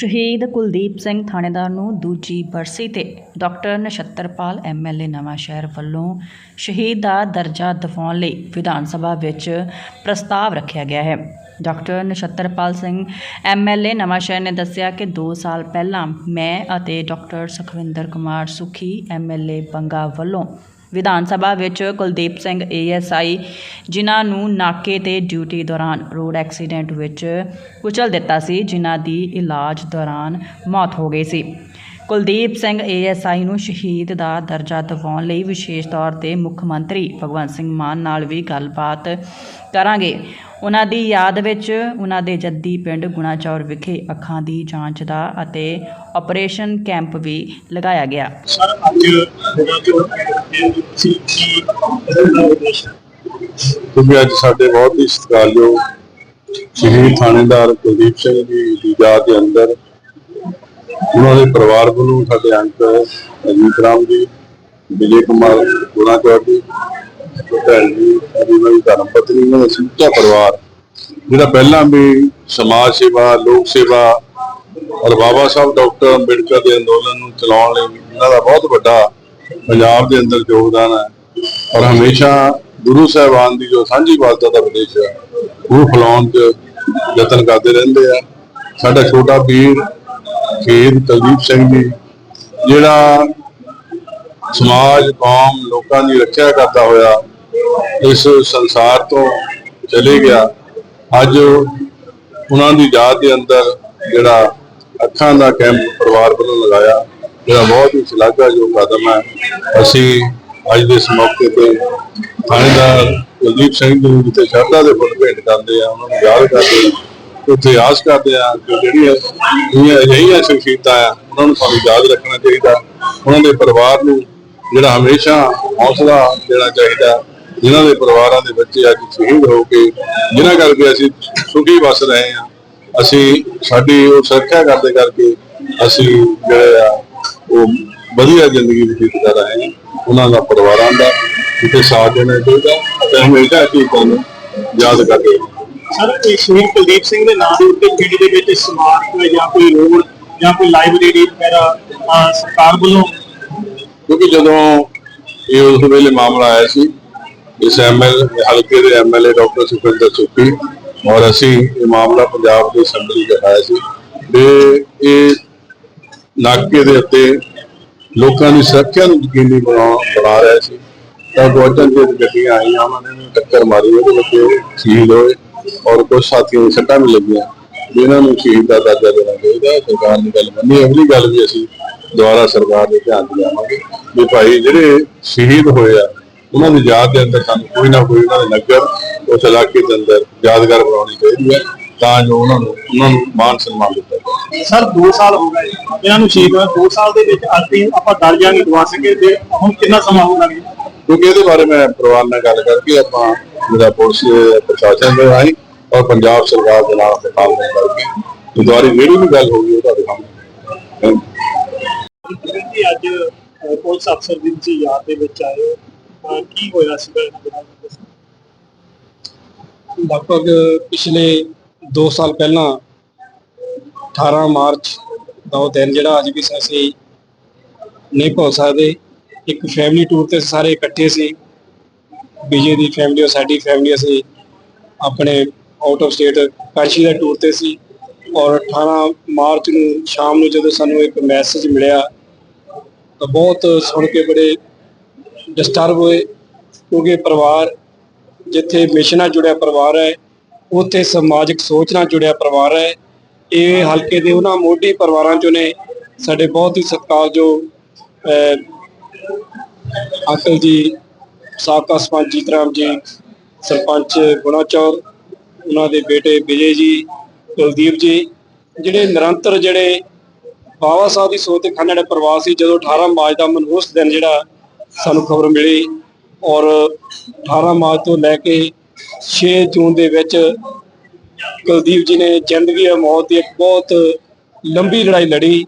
ਸ਼ਹੀਦ ਕੁਲਦੀਪ ਸਿੰਘ ਥਾਣੇਦਾਰ ਨੂੰ ਦੂਜੀ ਬਰਸੀ ਤੇ ਡਾਕਟਰ ਨਛੱਤਰਪਾਲ ਐਮਐਲਏ ਨਵਾਂ ਸ਼ਹਿਰ ਵੱਲੋਂ ਸ਼ਹੀਦ ਦਾ ਦਰਜਾ ਦਿਵਾਉਣ ਲਈ ਵਿਧਾਨ ਸਭਾ ਵਿੱਚ ਪ੍ਰਸਤਾਵ ਰੱਖਿਆ ਗਿਆ ਹੈ। ਡਾਕਟਰ ਨਛੱਤਰਪਾਲ ਸਿੰਘ ਐਮਐਲਏ ਨਵਾਂ ਸ਼ਹਿਰ ਨੇ ਦੱਸਿਆ ਕਿ 2 ਸਾਲ ਪਹਿਲਾਂ ਮੈਂ ਅਤੇ ਡਾਕਟਰ ਸੁਖਵਿੰਦਰ ਕੁਮਾਰ ਸੁਖੀ ਐਮਐਲਏ ਬੰਗਾ ਵੱਲੋਂ ਵਿਧਾਨ ਸਭਾ ਵਿੱਚ ਕੁਲਦੀਪ ਸਿੰਘ ਏਐਸਆਈ ਜਿਨ੍ਹਾਂ ਨੂੰ ਨਾਕੇ ਤੇ ਡਿਊਟੀ ਦੌਰਾਨ ਰੋਡ ਐਕਸੀਡੈਂਟ ਵਿੱਚ ਕੁਚਲ ਦਿੱਤਾ ਸੀ, ਜਿਨ੍ਹਾਂ ਦੀ ਇਲਾਜ ਦੌਰਾਨ ਮੌਤ ਹੋ ਗਈ ਸੀ। ਕੁਲਦੀਪ ਸਿੰਘ ਏਐਸਆਈ ਨੂੰ ਸ਼ਹੀਦ ਦਾ ਦਰਜਾ ਦਿਵਾਉਣ ਲਈ ਵਿਸ਼ੇਸ਼ ਤੌਰ ਤੇ ਮੁੱਖ ਮੰਤਰੀ ਭਗਵੰਤ ਸਿੰਘ ਮਾਨ ਨਾਲ ਵੀ ਗੱਲਬਾਤ ਕਰਾਂਗੇ। ਉਹਨਾਂ ਦੀ ਯਾਦ ਵਿੱਚ ਉਹਨਾਂ ਦੇ ਜੱਦੀ ਪਿੰਡ ਗੁਣਾਚੌਰ ਵਿਖੇ ਅੱਖਾਂ ਦੀ ਜਾਂਚ ਦਾ ਅਤੇ ਆਪਰੇਸ਼ਨ ਕੈਂਪ ਵੀ ਲਗਾਇਆ ਗਿਆ ਸਰ ਅੱਜ ਜਿਹੜਾ ਜੋ ਸੀ ਕੀ ਇਹਦਾ ਉਦੇਸ਼ ਹੈ? ਕਿਉਂਕਿ ਅੱਜ ਸਾਡੇ ਬਹੁਤ ਹੀ ਸਤਿਕਾਰਯੋਗ ਸ਼ਹੀਦ ਥਾਣੇਦਾਰ ਕੁਲਦੀਪ ਸਿੰਘ ਜੀ ਦੀ ਯਾਦ ਦੇ ਅੰਦਰ ਉਹਨਾਂ ਦੇ ਪਰਿਵਾਰ ਵੱਲੋਂ ਸਾਡੇ ਅੰਕ ਅਜੀਤ ਰਾਮ ਜੀ ਵਿਜੇ ਕੁਮਾਰ ਗੁਣਾਚੌਰ ਜੀ ਭੈਣ ਜੀ ਉਹਨਾਂ ਦੀ ਧਰਮ ਪਤਨੀ ਉਹਨਾਂ ਦਾ ਸਮੁੱਚਾ ਪਰਿਵਾਰ। ਜਿਹੜਾ ਪਹਿਲਾਂ ਵੀ ਸਮਾਜ ਸੇਵਾ, ਲੋਕ ਸੇਵਾ ਔਰ ਬਾਬਾ ਸਾਹਿਬ, ਡਾਕਟਰ ਅੰਬੇਡਕਰ ਦੇ ਅੰਦੋਲਨ ਨੂੰ ਚਲਾਉਣ ਲਈ ਇਹਨਾਂ ਦਾ ਬਹੁਤ ਵੱਡਾ ਪੰਜਾਬ ਦੇ ਅੰਦਰ ਯੋਗਦਾਨ ਹੈ। ਔਰ ਹਮੇਸ਼ਾ ਗੁਰੂ ਸਾਹਿਬਾਨ ਦੀ ਜੋ ਸਾਂਝੀ ਵਾਲਤਾ ਦਾ ਉਪਦੇਸ਼ ਹੈ, ਉਹ ਫਲਾਉਣ ਚ ਯਤਨ ਕਰਦੇ ਰਹਿੰਦੇ ਆ। ਸਾਡਾ ਛੋਟਾ ਵੀਰ ਸ਼ਹੀਦ ਕੁਲਦੀਪ ਸਿੰਘ ਜੀ, ਜਿਹੜਾ ਸਮਾਜ, ਕੌਮ ਲੋਕਾਂ ਦੀ ਰੱਖਿਆ ਕਰਦਾ ਹੋਇਆ ਇਸ ਸੰਸਾਰ ਤੋਂ ਚਲੇ ਗਿਆ, ਅੱਜ ਉਹਨਾਂ ਦੀ ਯਾਦ ਦੇ ਅੰਦਰ ਜਿਹੜਾ ਅੱਖਾਂ ਦਾ ਕੈਂਪ ਪਰਿਵਾਰ ਵੱਲੋਂ ਲਗਾਇਆ, ਜਿਹੜਾ ਬਹੁਤ ਹੀ ਸ਼ਲਾਘਾਯੋਗ ਕਦਮ ਹੈ। ਅਸੀਂ ਅੱਜ ਦੇ ਇਸ ਮੌਕੇ ਤੇ ਥਾਣੇਦਾਰ ਕੁਲਦੀਪ ਸਿੰਘ ਜੀ ਨੂੰ ਜਿੱਥੇ ਸ਼ਰਧਾ ਦੇ ਫੁੱਲ ਭੇਟ ਕਰਦੇ ਆ, ਉਹਨਾਂ ਨੂੰ ਯਾਦ ਕਰਦੇ ਆ, ਉੱਥੇ ਆਸ ਕਰਦੇ ਆ ਕਿ ਜਿਹੜੀਆਂ ਜਿਹੜੀਆਂ ਅਜਿਹੀਆਂ ਸ਼ਖਸੀਅਤਾਂ ਆ, ਉਹਨਾਂ ਨੂੰ ਸਾਨੂੰ ਯਾਦ ਰੱਖਣਾ ਚਾਹੀਦਾ। ਉਹਨਾਂ ਦੇ ਪਰਿਵਾਰ ਨੂੰ ਜਿਹੜਾ ਹਮੇਸ਼ਾ ਹੌਸਲਾ ਦੇਣਾ ਚਾਹੀਦਾ। ਜਿਨ੍ਹਾਂ ਦੇ ਪਰਿਵਾਰਾਂ ਦੇ ਬੱਚੇ ਅੱਜ ਸ਼ਹੀਦ ਹੋ ਕੇ ਜਿਨ੍ਹਾਂ ਕਰਕੇ ਅਸੀਂ ਸੁਖੀ ਵਸ ਰਹੇ ਆ ਅਸੀਂ ਸਾਡੀ ਉਹ ਸੁਰੱਖਿਆ ਕਰਦੇ ਕਰਕੇ ਅਸੀਂ ਜਿਹੜੇ ਆ ਉਹ ਵਧੀਆ ਜ਼ਿੰਦਗੀ ਬਤੀਤ ਕਰ ਰਹੇ ਹਾਂ। ਉਹਨਾਂ ਦਾ ਪਰਿਵਾਰਾਂ ਦਾ ਕਿਤੇ ਸਾਥ ਦੇਣਾ ਚਾਹੀਦਾ ਤੇ ਹਮੇਸ਼ਾ ਅਸੀਂ ਤੁਹਾਨੂੰ ਯਾਦ ਕਰਦੇ ਹਾਂ ਸਰ ਇਹ ਸ਼ਹੀਦ ਕੁਲਦੀਪ ਸਿੰਘ ਦੇ ਨਾਮ ਦੇ ਉੱਤੇ ਪਿੰਡ ਦੇ ਵਿੱਚ ਸਮਾਰਕ ਜਾਂ ਕੋਈ ਰੋਡ ਜਾਂ ਕੋਈ ਲਾਇਬ੍ਰੇਰੀ ਵਗੈਰਾ ਸਰਕਾਰ ਵੱਲੋਂ ਕਿਉਂਕਿ ਜਦੋਂ ਇਹ ਉਸ ਵੇਲੇ ਮਾਮਲਾ ਆਇਆ ਸੀ ਇਸ ਐਮਐਲ ਹਲਕੇ ਦੇ ਐਮਐਲਏ ਡਾਕਟਰ ਸੁਖਿੰਦਰ ਸੁੱਖੀ ਔਰ ਅਸੀਂ ਇਹ ਮਾਮਲਾ ਪੰਜਾਬ ਦੇ ਅਸੈਂਬਲੀ ਚ ਸੀ ਤੇ ਇਹ ਨਾਕੇ ਦੇ ਉੱਤੇ ਲੋਕਾਂ ਦੀ ਸੁਰੱਖਿਆ ਨੂੰ ਯਕੀਨੀ ਬਣਾ ਬਣਾ ਰਿਹਾ ਸੀ। ਤਾਂ ਗੋਚਨ ਦੇ ਗੱਡੀਆਂ ਆਈਆਂ, ਉਹਨਾਂ ਨੇ ਟੱਕਰ ਮਾਰੀ, ਉਹਦੇ ਵਿੱਚ ਸ਼ਹੀਦ ਹੋਏ ਔਰ ਕੁਝ ਸਾਥੀਆਂ ਦੀ ਸੱਟਾਂ ਵੀ ਲੱਗੀਆਂ, ਜਿਨ੍ਹਾਂ ਨੂੰ ਸ਼ਹੀਦ ਦਾ ਦਰਜਾ ਦੇਣਾ ਚਾਹੀਦਾ। ਸਰਕਾਰ ਨੇ ਗੱਲ ਮੰਨੀ, ਅਗਲੀ ਗੱਲ ਵੀ ਅਸੀਂ ਦੁਆਰਾ ਸਰਕਾਰ ਦੇ ਧਿਆਨ ਚ ਲਿਆਵਾਂਗੇ ਵੀ ਭਾਈ ਜਿਹੜੇ ਸ਼ਹੀਦ ਹੋਏ ਆ ਉਹਨਾਂ ਦੀ ਯਾਦ ਦੇ ਅੰਦਰ ਸਾਨੂੰ ਕੋਈ ਨਾ ਕੋਈ ਉਹਨਾਂ ਦੇ ਨਗਰ ਉਸ ਇਲਾਕੇ ਦੇ ਅੰਦਰ ਯਾਦਗਾਰ ਬਣਾਉਣੀ ਚਾਹੀਦੀ ਹੈ ਤਾਂ ਜੋ ਉਹਨਾਂ ਨੂੰ ਉਹਨਾਂ ਨੂੰ ਮਾਨ ਸਨਮਾਨ ਦਿੱਤਾ ਜਾਵੇ। ਸਰ 2 ਸਾਲ ਹੋ ਗਏ। ਇਹਨਾਂ ਨੂੰ ਸ਼ਹੀਦ ਹੋਏ। 2 ਸਾਲ ਦੇ ਵਿੱਚ ਅਸੀਂ ਆਪਾਂ ਦਰਜਾ ਨਹੀਂ ਦਵਾ ਸਕੇ ਤੇ ਹੁਣ ਕਿੰਨਾ ਸਮਾਂ ਹੋਣਾ ਜੀ ਕਿਉਂਕਿ ਇਹਦੇ ਬਾਰੇ ਮੈਂ ਪਰਿਵਾਰ ਨਾਲ ਗੱਲ ਕਰਕੇ ਆਪਾਂ ਜਿਹੜਾ ਪੁਲਿਸ ਪ੍ਰਸ਼ਾਸਨ ਦੇ ਰਾਹੀਂ ਔਰ ਪੰਜਾਬ ਸਰਕਾਰ ਦੇ ਨਾਲ ਤਾਲਮੇਲ ਕਰਕੇ ਦੁਆਰੀ ਜਿਹੜੀ ਵੀ ਗੱਲ ਹੋਊਗੀ ਉਹ ਤੁਹਾਡੇ ਸਾਹਮਣੇ। ਅੱਜ ਪੁਲਿਸ ਅਫਸਰ ਦੀ ਯਾਦ ਦੇ ਵਿੱਚ ਆਏ ਹੋ। ਕੀ ਹੋਇਆ ਸੀਗਾ ਇਹਨਾਂ ਦੇ ਨਾਲ ਲਗਭਗ ਪਿਛਲੇ 2 ਸਾਲ ਪਹਿਲਾਂ 18 ਮਾਰਚ ਦਾ ਉਹ ਦਿਨ ਜਿਹੜਾ ਅੱਜ ਵੀ ਅਸੀਂ ਨਹੀਂ ਭੁੱਲ ਸਕਦੇ। ਇੱਕ ਫੈਮਿਲੀ ਟੂਰ ਤੇ ਸਾਰੇ ਇਕੱਠੇ ਸੀ। ਵਿਜੇ ਦੀ ਫੈਮਿਲੀ ਔਰ ਸਾਡੀ ਫੈਮਿਲੀ ਅਸੀਂ ਆਪਣੇ ਆਊਟ ਆਫ ਸਟੇਟ ਕਾਸ਼ੀ ਦਾ ਟੂਰ ਤੇ ਸੀ। ਔਰ 18 ਮਾਰਚ ਨੂੰ ਸ਼ਾਮ ਨੂੰ ਜਦੋਂ ਸਾਨੂੰ ਇੱਕ ਮੈਸੇਜ ਮਿਲਿਆ, ਤਾਂ ਬਹੁਤ ਸੁਣ ਕੇ ਬੜੇ ਡਿਸਟਰਬ ਹੋਏ ਕਿਉਂਕਿ ਪਰਿਵਾਰ ਜਿੱਥੇ ਮਿਸ਼ਨ ਨਾਲ ਜੁੜਿਆ ਪਰਿਵਾਰ ਹੈ ਉੱਥੇ ਸਮਾਜਿਕ ਸੋਚ ਨਾਲ ਜੁੜਿਆ ਪਰਿਵਾਰ ਹੈ ਇਹ ਹਲਕੇ ਦੇ ਉਹਨਾਂ ਮੋਢੀ ਪਰਿਵਾਰਾਂ ਚੋਂ ਨੇ ਸਾਡੇ ਬਹੁਤ ਹੀ ਸਤਿਕਾਰਯੋਗ ਅਹ, ਅੰਕਲ ਜੀ ਸਾਬਕਾ ਸਰਪੰਚ ਜੀਤ ਰਾਮ ਜੀ ਸਰਪੰਚ ਗੁਣਾਚੌਰ ਉਹਨਾਂ ਦੇ ਬੇਟੇ ਵਿਜੇ ਜੀ ਕੁਲਦੀਪ ਜੀ ਜਿਹੜੇ ਨਿਰੰਤਰ ਜਿਹੜੇ ਬਾਬਾ ਸਾਹਿਬ ਦੀ ਸੋਚ ਤੇ ਖੰਡੜੇ ਪਰਿਵਾਰ ਸੀ ਜਦੋਂ 18 ਮਾਰਚ ਦਾ ਮਨਹੂਸ ਦਿਨ ਜਿਹੜਾ ਸਾਨੂੰ ਖਬਰ ਮਿਲੀ ਔਰ 18 ਮਾਰਚ ਤੋਂ ਲੈ ਕੇ 6 ਜੂਨ ਦੇ ਵਿੱਚ ਕੁਲਦੀਪ ਜੀ ਨੇ ਜ਼ਿੰਦਗੀ ਔਰ ਮੌਤ ਦੀ ਇੱਕ ਬਹੁਤ ਲੰਬੀ ਲੜਾਈ ਲੜੀ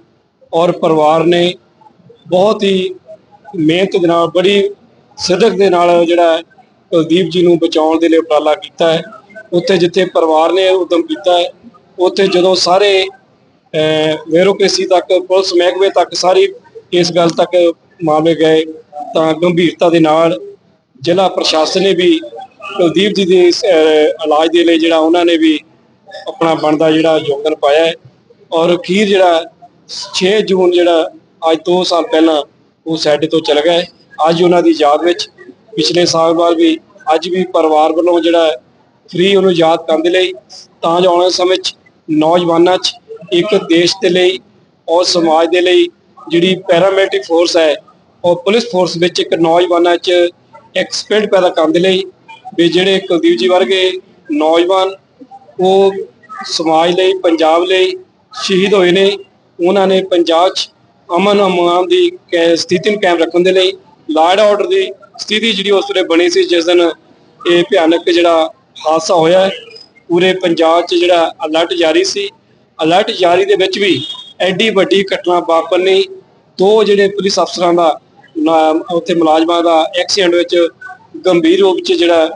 ਔਰ ਪਰਿਵਾਰ ਨੇ ਬਹੁਤ ਹੀ ਮਿਹਨਤ ਦੇ ਨਾਲ, ਬੜੀ ਸਿੱਧਕ ਦੇ ਨਾਲ ਜਿਹੜਾ ਕੁਲਦੀਪ ਜੀ ਨੂੰ ਬਚਾਉਣ ਦੇ ਲਈ ਉਪਰਾਲਾ ਕੀਤਾ ਹੈ। ਉੱਥੇ ਜਿੱਥੇ ਪਰਿਵਾਰ ਨੇ ਉਦਮ ਕੀਤਾ ਹੈ, ਉੱਥੇ ਜਦੋਂ ਸਾਰੇ ਬਿਊਰੋਕ੍ਰੇਸੀ ਤੱਕ, ਪੁਲਿਸ ਮਹਿਕਮੇ ਤੱਕ ਸਾਰੀ ਇਸ ਗੱਲ ਤੱਕ ਮਾਮਲੇ ਗਏ ਤਾਂ ਗੰਭੀਰਤਾ ਦੇ ਨਾਲ ਜ਼ਿਲ੍ਹਾ ਪ੍ਰਸ਼ਾਸਨ ਨੇ ਵੀ ਕੁਲਦੀਪ ਜੀ ਦੇ ਇਲਾਜ ਦੇ ਲਈ ਜਿਹੜਾ ਉਹਨਾਂ ਨੇ ਵੀ ਆਪਣਾ ਬਣਦਾ ਜਿਹੜਾ ਯੋਗਦਾਨ ਪਾਇਆ ਹੈ। ਔਰ ਅਖੀਰ ਜਿਹੜਾ 6 ਜੂਨ ਜਿਹੜਾ ਅੱਜ 2 ਸਾਲ ਪਹਿਲਾਂ ਉਹ ਸਾਡੇ ਤੋਂ ਚਲ ਗਏ ਅੱਜ ਉਹਨਾਂ ਦੀ ਯਾਦ ਵਿੱਚ ਪਿਛਲੇ ਸਾਲ ਬਾਅਦ ਵੀ ਅੱਜ ਵੀ ਪਰਿਵਾਰ ਵੱਲੋਂ ਜਿਹੜਾ ਫ੍ਰੀ ਉਹਨੂੰ ਯਾਦ ਕਰਨ ਦੇ ਲਈ ਤਾਂ ਜੋ ਆਉਣ ਵਾਲੇ ਸਮੇਂ 'ਚ ਨੌਜਵਾਨਾਂ 'ਚ ਇੱਕ ਦੇਸ਼ ਦੇ ਲਈ ਔਰ ਸਮਾਜ ਦੇ ਲਈ ਜਿਹੜੀ ਪੈਰਾਮਿਲਟਰੀ ਫੋਰਸ ਹੈ ਔਰ ਪੁਲਿਸ ਫੋਰਸ ਵਿੱਚ ਇੱਕ ਨੌਜਵਾਨਾਂ 'ਚ ਇੱਕ ਸਪਿਰਿਟ ਪੈਦਾ ਕਰਨ ਦੇ ਲਈ ਵੀ ਜਿਹੜੇ ਕੁਲਦੀਪ ਜੀ ਵਰਗੇ ਨੌਜਵਾਨ ਉਹ ਸਮਾਜ ਲਈ, ਪੰਜਾਬ ਲਈ ਸ਼ਹੀਦ ਹੋਏ ਨੇ। ਉਹਨਾਂ ਨੇ ਪੰਜਾਬ 'ਚ ਅਮਨ ਅਮਾਨ ਦੀ ਕੈ- ਸਥਿਤੀ ਨੂੰ ਕਾਇਮ ਰੱਖਣ ਦੇ ਲਈ ਲਾਰਡ ਆਰਡਰ ਦੀ ਸਥਿਤੀ ਜਿਹੜੀ ਉਸ ਵੇਲੇ ਬਣੀ ਸੀ, ਜਿਸ ਦਿਨ ਇਹ ਭਿਆਨਕ ਜਿਹੜਾ ਹਾਦਸਾ ਹੋਇਆ ਪੂਰੇ ਪੰਜਾਬ 'ਚ ਜਿਹੜਾ ਅਲਰਟ ਜਾਰੀ ਸੀ। ਅਲਰਟ ਜਾਰੀ ਦੇ ਵਿੱਚ ਵੀ ਐਡੀ ਵੱਡੀ ਘਟਨਾ ਵਾਪਰਨੀ, ਦੋ ਜਿਹੜੇ ਪੁਲਿਸ ਅਫਸਰਾਂ ਦਾ ਉੱਥੇ ਮੁਲਾਜ਼ਮਾਂ ਦਾ ਐਕਸੀਡੈਂਟ ਵਿੱਚ ਗੰਭੀਰ ਰੂਪ 'ਚ ਜਿਹੜਾ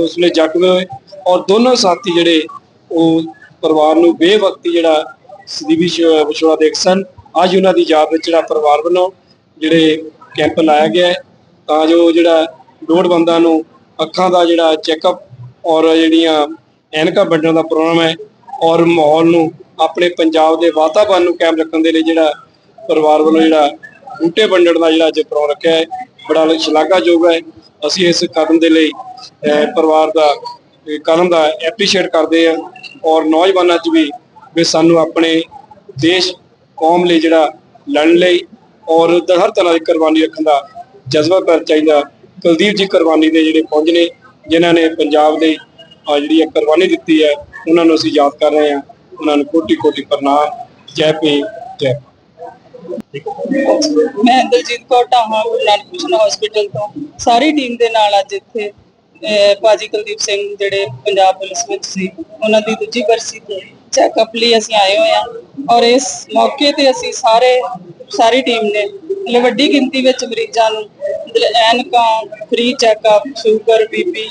ਉਸਨੇ ਜ਼ਖਮੀ ਹੋਏ ਔਰ ਦੋਨੋਂ ਸਾਥੀ ਜਿਹੜੇ, ਉਹ ਪਰਿਵਾਰ ਨੂੰ ਬੇਵਕਤੀ ਜਿਹੜਾ ਸਦੀਵੀ ਵਿਛੋੜਾ ਦੇਖ ਸਨ। ਅੱਜ ਉਹਨਾਂ ਦੀ ਯਾਦ ਵਿੱਚ ਜਿਹੜਾ ਪਰਿਵਾਰ ਵੱਲੋਂ ਜਿਹੜੇ ਕੈਂਪ ਲਾਇਆ ਗਿਆ ਹੈ, ਤਾਂ ਜੋ ਜਿਹੜਾ ਲੋੜਵੰਦਾਂ ਨੂੰ ਅੱਖਾਂ ਦਾ ਜਿਹੜਾ ਚੈੱਕਅਪ ਔਰ ਜਿਹੜੀਆਂ ਐਨਕਾਂ ਵੰਡਣ ਦਾ ਪ੍ਰੋਗਰਾਮ ਹੈ ਔਰ ਮਾਹੌਲ ਨੂੰ ਆਪਣੇ ਪੰਜਾਬ ਦੇ ਵਾਤਾਵਰਣ ਨੂੰ ਕਾਇਮ ਰੱਖਣ ਦੇ ਲਈ ਜਿਹੜਾ ਪਰਿਵਾਰ ਵੱਲੋਂ ਜਿਹੜਾ ਬੂਟੇ ਵੰਡਣ ਦਾ ਜਿਹੜਾ ਅੱਜ ਪ੍ਰੋਗਰਾਮ ਰੱਖਿਆ ਹੈ, ਬੜਾ ਸ਼ਲਾਘਾਯੋਗ ਹੈ। ਅਸੀਂ ਇਸ ਕਦਮ ਦੇ ਲਈ ਪਰਿਵਾਰ ਦਾ ਕਦਮ ਦਾ ਐਪਰੀਸ਼ੀਏਟ ਕਰਦੇ ਆ ਔਰ ਨੌਜਵਾਨਾਂ 'ਚ ਵੀ ਵੀ ਸਾਨੂੰ ਆਪਣੇ ਦੇਸ਼, ਕੌਮ ਲਈ ਜਿਹੜਾ ਲੜਨ ਲਈ ਔਰ ਹਰ ਤਰ੍ਹਾਂ ਦੀ ਕੁਰਬਾਨੀ ਰੱਖਣ ਦਾ ਜਜ਼ਬਾ ਕਰ ਚਾਹੀਦਾ। ਕੁਲਦੀਪ ਜੀ ਕੁਰਬਾਨੀ ਦੇ ਜਿਹੜੇ ਪੁੰਜ ਨੇ, ਜਿਨ੍ਹਾਂ ਨੇ ਪੰਜਾਬ ਦੇ ਜਿਹੜੀ ਇਹ ਕੁਰਬਾਨੀ ਦਿੱਤੀ ਹੈ, ਉਹਨਾਂ ਨੂੰ ਅਸੀਂ ਯਾਦ ਕਰ ਰਹੇ ਹਾਂ। ਉਹਨਾਂ ਨੂੰ ਕੋਟੀ ਕੋਟੀ ਪ੍ਰਣਾਮ। ਜੈ ਭੀਮ, ਜੈ ਮੈਂ ਦਲਜੀਤ ਕੌਰ ਢਾਹਾਂ, ਗੁਰੂ ਨਾਨਕ ਮਿਸ਼ਨ ਹਸਪੀਟਲ ਤੋਂ। ਸਾਰੀ ਟੀਮ ਦੇ ਨਾਲ ਅੱਜ ਇੱਥੇ ਭਾਜੀ ਕੁਲਦੀਪ ਸਿੰਘ ਜਿਹੜੇ ਪੰਜਾਬ ਪੁਲਿਸ ਵਿੱਚ ਸੀ, ਉਹਨਾਂ ਦੀ ਦੂਜੀ ਬਰਸੀ ਤੇ ਚੈੱਕਅਪ ਲਈ ਅਸੀਂ ਆਏ ਹੋਏ ਹਾਂ। ਔਰ ਇਸ ਮੌਕੇ ਤੇ ਅਸੀਂ ਸਾਰੇ, ਸਾਰੀ ਟੀਮ ਨੇ, ਮਤਲਬ ਵੱਡੀ ਗਿਣਤੀ ਵਿੱਚ ਮਰੀਜ਼ਾਂ ਨੂੰ, ਮਤਲਬ ਐਨਕਾਂ ਫ੍ਰੀ ਚੈੱਕਅਪ ਸ਼ੂਗਰ ਬੀਪੀ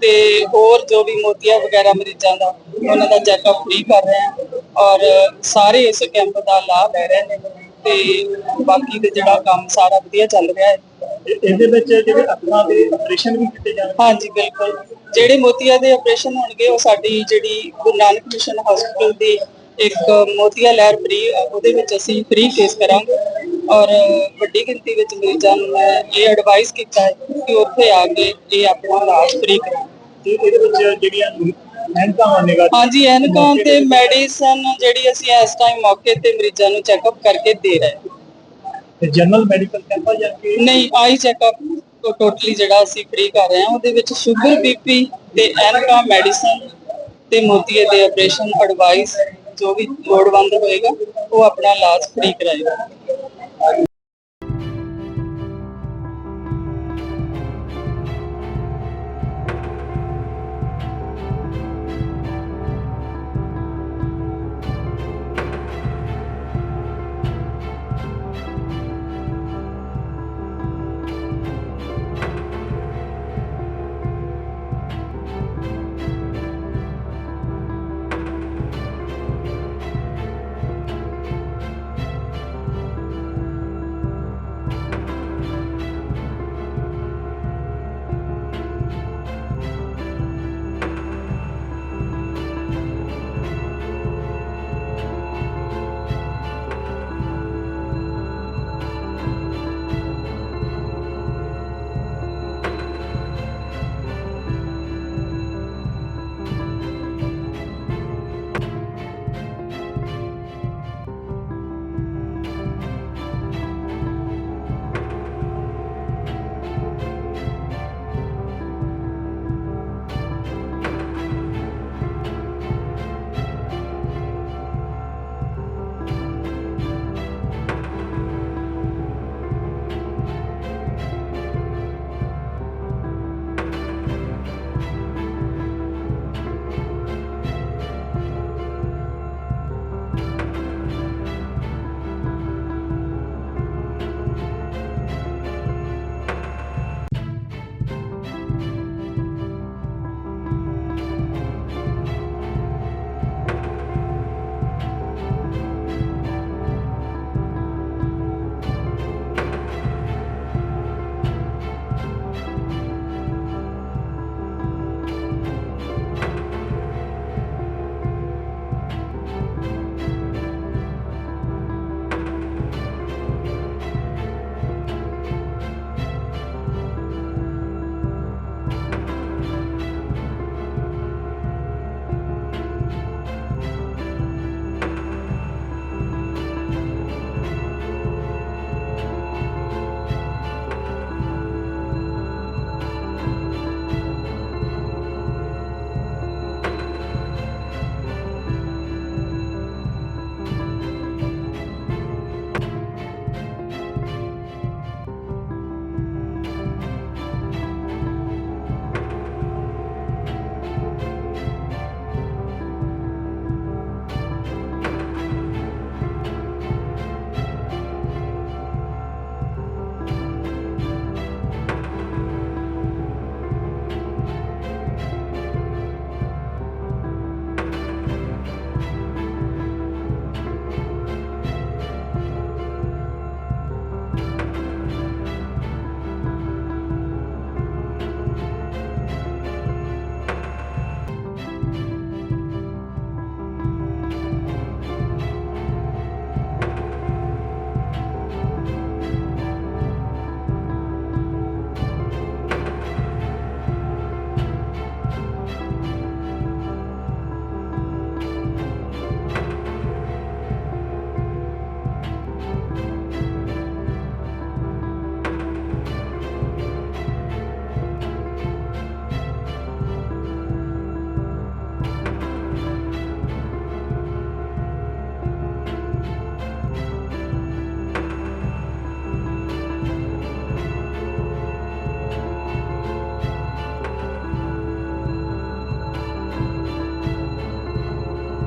ਤੇ ਹੋਰ ਜੋ ਵੀ ਮੋਤੀਆ ਵਗੈਰਾ ਮਰੀਜ਼ਾਂ ਦਾ, ਉਹਨਾਂ ਦਾ ਚੈੱਕਅਪ ਫ੍ਰੀ ਕਰ ਰਹੇ ਹਾਂ। ਔਰ ਸਾਰੇ ਇਸ ਕੈਂਪ ਦਾ ਲਾਭ ਲੈ ਰਹੇ ਨੇ। ਤੇ ਬਾਕੀ ਤੇ ਜਿਹੜਾ ਕੰਮ ਸਾਰਾ ਵਧੀਆ ਚੱਲ ਰਿਹਾ ਹੈ। ਇਹਦੇ ਵਿੱਚ ਜਿਹੜੇ ਅੱਖਾਂ ਦੇ ਆਪਰੇਸ਼ਨ ਵੀ ਕੀਤੇ ਜਾਣਗੇ? ਹਾਂਜੀ ਬਿਲਕੁਲ। ਜਿਹੜੇ ਮੋਤੀਆ ਦੇ ਆਪਰੇਸ਼ਨ ਹੋਣਗੇ ਉਹ ਸਾਡੀ ਜਿਹੜੀ ਗੁਰੂ ਨਾਨਕ ਮਿਸ਼ਨ ਹਸਪੀਟਲ ਦੀ ਇੱਕ ਮੋਤੀਆ ਲਹਿਰ ਫ੍ਰੀ ਉਹਦੇ ਵਿੱਚ ਅਸੀਂ ਫ੍ਰੀ ਕੇਸ ਕਰਾਂਗੇ। ਔਰ ਵੱਡੀ ਗਿਣਤੀ ਵਿੱਚ ਮਰੀਜ਼ਾਂ ਨੂੰ ਇਹ ਐਡਵਾਈਸ ਕੀਤਾ ਹੈ ਕਿ ਉੱਥੇ ਆ ਕੇ ਇਹ ਆਪਣਾ ਇਲਾਜ ਫ੍ਰੀ ਕਰਾਉਣ ਤੇ ਇਹਦੇ ਵਿੱਚ ਜਿਹੜੀਆਂ ਐਨਕਾਂ ਵਾਨੇਗਾ ਹਾਂਜੀ ਐਨਕਾਂ ਤੇ ਮੈਡੀਸਨ ਜਿਹੜੀ ਅਸੀਂ ਇਸ ਟਾਈਮ ਮੌਕੇ ਤੇ ਮਰੀਜ਼ਾਂ ਨੂੰ ਚੈੱਕਅਪ ਕਰਕੇ ਦੇ ਰਹੇ ਹਾਂ। ਤੇ ਜਨਰਲ ਮੈਡੀਕਲ ਕੈਂਪ ਜਾਂ ਕਿ? ਨਹੀਂ ਆਈ ਚੈੱਕਅਪ ਟੋਟਲੀ ਜਿਹੜਾ ਅਸੀਂ ਫ੍ਰੀ ਕਰ ਰਹੇ ਹਾਂ ਉਹਦੇ ਵਿੱਚ ਸ਼ੂਗਰ ਬੀਪੀ ਤੇ ਐਨਕਾ ਮੈਡੀਸਨ ਤੇ ਮੋਤੀਏ ਦੇ ਆਪਰੇਸ਼ਨ ਐਡਵਾਈਸ ਜੋ ਵੀ ਲੋੜਵੰਦ ਹੋਏਗਾ ਉਹ ਆਪਣਾ ਇਲਾਜ ਫ੍ਰੀ ਕਰਾਏਗਾ।